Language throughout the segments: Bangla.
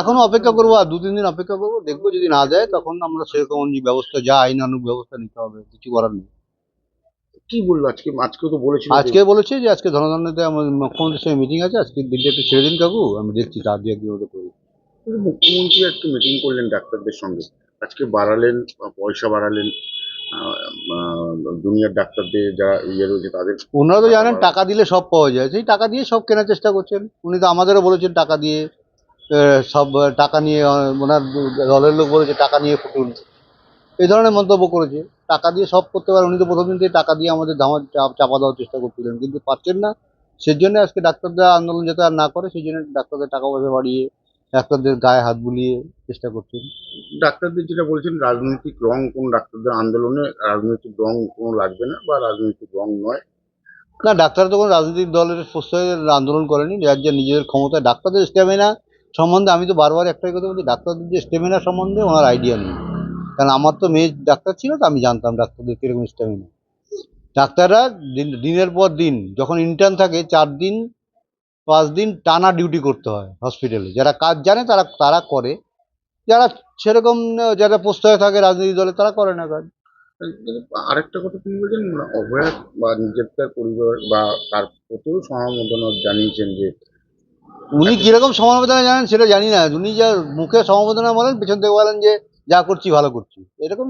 এখনও অপেক্ষা করব আর দু তিন দিন অপেক্ষা করব। দেখব যদি না যায় তখন আমরা সেরকম ব্যবস্থা যা আইনানুগ ব্যবস্থা নিতে হবে কিছু করার নেই। কি বলল? আজকে আজকে তো বলেছিল আজকে বলেছে যে আজকে ধনধান্যতে আমার মুখ্যমন্ত্রীর সঙ্গে মিটিং আছে আজকে দিনটা একটু ছেড়ে দিন কাকু আমি দেখছি তার দিয়ে একদিন মধ্যে করি মুখ্যমন্ত্রী একটু মিটিং করলেন ডাক্তারদের সঙ্গে। আজকে বাড়ালেন পয়সা বাড়ালেন জুনিয়র ডাক্তারদের যারা ইয়ে রয়েছে তাদের ওনারা তো জানেন টাকা দিলে সব পাওয়া যায়। সেই টাকা দিয়ে সব কেনার চেষ্টা করছেন। উনি তো আমাদেরও বলেছেন টাকা দিয়ে সব টাকা নিয়ে ওনার দলের লোক বলেছে টাকা নিয়ে ফুটুন। এই ধরনের মন্তব্য করেছে। টাকা দিয়ে সব করতে পারে। উনি তো প্রথম দিন থেকে টাকা দিয়ে আমাদের ধামা চাপা দেওয়ার চেষ্টা করছিলেন। কিন্তু পারছেন না। সেই জন্য আজকে ডাক্তারদের আন্দোলন যাতে আর না করে সেই জন্য ডাক্তারদের টাকা পয়সা বাড়িয়ে ডাক্তারদের গায়ে হাত বুলিয়ে চেষ্টা করছেন। ডাক্তারদের যেটা বলছেন রাজনৈতিক রং কোন ডাক্তারদের আন্দোলনে রাজনৈতিক রং কোনো লাগবে না বা রাজনৈতিক রং নয়। না ডাক্তার তো কোনো রাজনৈতিক দলের প্রশ্রয়ে আন্দোলন করেনি যার যা নিজেদের ক্ষমতা ডাক্তারদের স্ট্যামিনা সম্বন্ধে আমি তো বারবার একটাই কথা বলছি ডাক্তারদের যে স্ট্যামিনা সম্বন্ধে ওনার আইডিয়া নেই। কারণ আমার তো মেয়ে ডাক্তার ছিল তো আমি জানতাম ডাক্তারদের কীরকম স্ট্যামিনা ডাক্তাররা দিন দিনের পর দিন যখন ইন্টার্ন থাকে চার দিন পাঁচ দিন টানা ডিউটি করতে হয় হসপিটালে যারা কাজ জানে তারা তারা করে। যারা সেরকম যারা প্রশ্রয় থাকে রাজনৈতিক দলে তারা করে না কাজ। আরেকটা কথা তিনি বলছেন মানে অভয়া বা নিজের তার পরিবার বা তার প্রতিও সহমতনা জানিয়েছেন যে উনি কীরকম সমবেদনা জানেন সেটা জানি না। উনি যা মুখে সমবেদনা বলেন পেছন থেকে বলেন যে যা করছি ভালো করছি। এরকম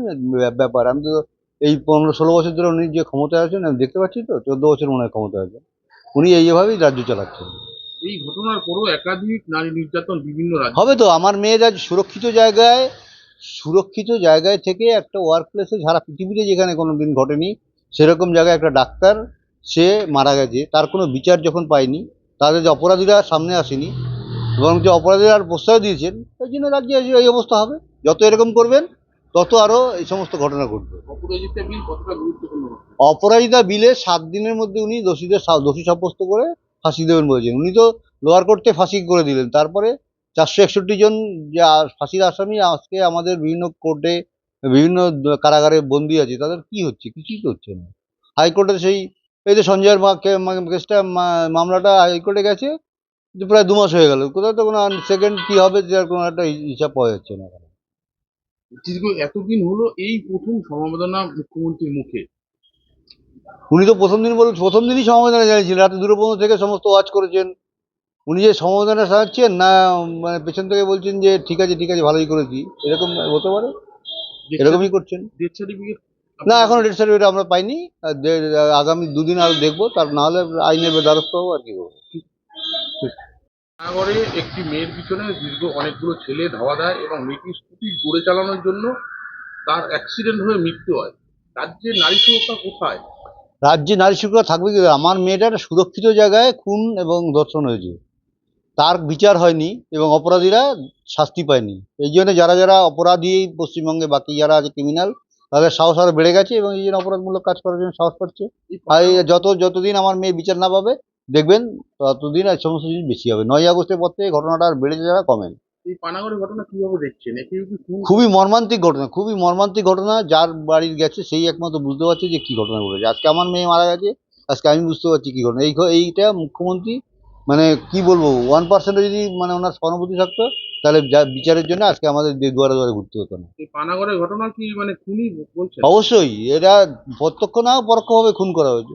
ব্যাপার। আমি তো এই পনেরো ষোলো বছর ধরে উনি যে ক্ষমতায় আছেন আমি দেখতে পাচ্ছি তো চোদ্দ বছর মনে হয় ক্ষমতায় আছেন। উনি এইভাবেই রাজ্য চালাচ্ছেন। এই ঘটনার পরও একাধিক নারী নির্যাতন বিভিন্ন রাজ্যে। হবে তো আমার মেয়েরা সুরক্ষিত জায়গায় সুরক্ষিত জায়গায় থেকে একটা ওয়ার্ক প্লেসে সারা পৃথিবীতে যেখানে কোনো দিন ঘটেনি সেরকম জায়গায় একটা ডাক্তার সে মারা গেছে তার কোনো বিচার যখন পায়নি তাদের যে অপরাধীরা সামনে আসেনি এবং যে অপরাধীরা আর প্রশ্রয় দিয়েছেন এই জন্য রাজ্যে এই অবস্থা হবে। যত এরকম করবেন তত আরও এই সমস্ত ঘটনা ঘটবে। অপরাজিতা বিল সাত দিনের মধ্যে উনি দোষীদের দোষী সাব্যস্ত করে ফাঁসি দেবেন বলেছেন। উনি তো লোয়ার কোর্টে ফাঁসি করে দিলেন। তারপরে চারশো একষট্টি জন যে ফাঁসির আসামি আজকে আমাদের বিভিন্ন কোর্টে বিভিন্ন কারাগারে বন্দি আছে। তাদের কি হচ্ছে? কিছুই তো হচ্ছে না। হাইকোর্টে সেই এই যে সঞ্জয়ের কেসটা মামলাটা হাইকোর্টে গেছে প্রায় দু মাস হয়ে গেল। কোথাও তো কোনো সেকেন্ড কি হবে যার কোনো একটা হিসাব পাওয়া যাচ্ছে না। দীর্ঘ এতদিন হলো এই প্রথম সমবেদনা মুখ্যমন্ত্রীর মুখে। উনি তো প্রথম দিন বল প্রথম দিনই সমবেদনা জানিয়েছিলেন রাতে দুটো পর্যন্ত থেকে সমস্ত ওয়াচ করেছেন। উনি যে সমবেদনা সাজাচ্ছেন না মানে পেছন থেকে বলছেন যে ঠিক আছে ঠিক আছে ভালোই করেছি। এরকম হতে পারে? এরকমই করছেন? ডেথ সার্টিফিকেট না এখনও ডেট সার্টিফিকেট আমরা পাইনি। আগামী দুদিন আরও দেখব তার না হলে আইনের দ্বারস্থ হব আর কি করব। সাগরে একটি মেয়ের পিছনে দীর্ঘ অনেকগুলো ছেলে ধাওয়া দেয় এবং মেয়েটি স্কুটি জোরে চালানোর জন্য তার অ্যাক্সিডেন্ট হয়ে মৃত্যু হয়। রাজ্যে নারী সুরক্ষা কোথায়? রাজ্যে নারী সুরক্ষা থাকবে কি? আমার মেয়েটা একটা সুরক্ষিত জায়গায় খুন এবং ধর্ষণ হয়েছে। তার বিচার হয়নি এবং অপরাধীরা শাস্তি পায়নি। এই জন্য যারা যারা অপরাধী পশ্চিমবঙ্গে বাকি যারা আছে ক্রিমিনাল তাদের সাহস আরও বেড়ে গেছে এবং এই জন্য অপরাধমূলক কাজ করার জন্য সাহস পাচ্ছে। আর যত যতদিন আমার মেয়ে বিচার না পাবে দেখবেন ততদিন এই সমস্ত জিনিস বেশি হবে। নয় আগস্টের পর থেকে ঘটনাটা আর বেড়েছে যারা কমেন। এই পানাগড়ের ঘটনা কীভাবে দেখছেন? খুবই মর্মান্তিক ঘটনা খুবই মর্মান্তিক ঘটনা। যার বাড়ির গেছে সেই একমাত্র বুঝতে পারছে যে কি ঘটনা ঘটেছে। আজকে আমার মেয়ে মারা গেছে আজকে আমি বুঝতে পারছি কি ঘটনা। এই এইটা মুখ্যমন্ত্রী মানে কি বলব ওয়ান পার্সেন্ট যদি মানে ওনার সহানুভূতি থাকতো তাহলে যা- বিচারের জন্য আজকে আমাদের দুয়ারে দুয়ারে ঘুরতে হতো না। এই পানাগড়ের ঘটনা কি মানে অবশ্যই এটা প্রত্যক্ষ না পরোক্ষভাবে খুন করা হয়েছে।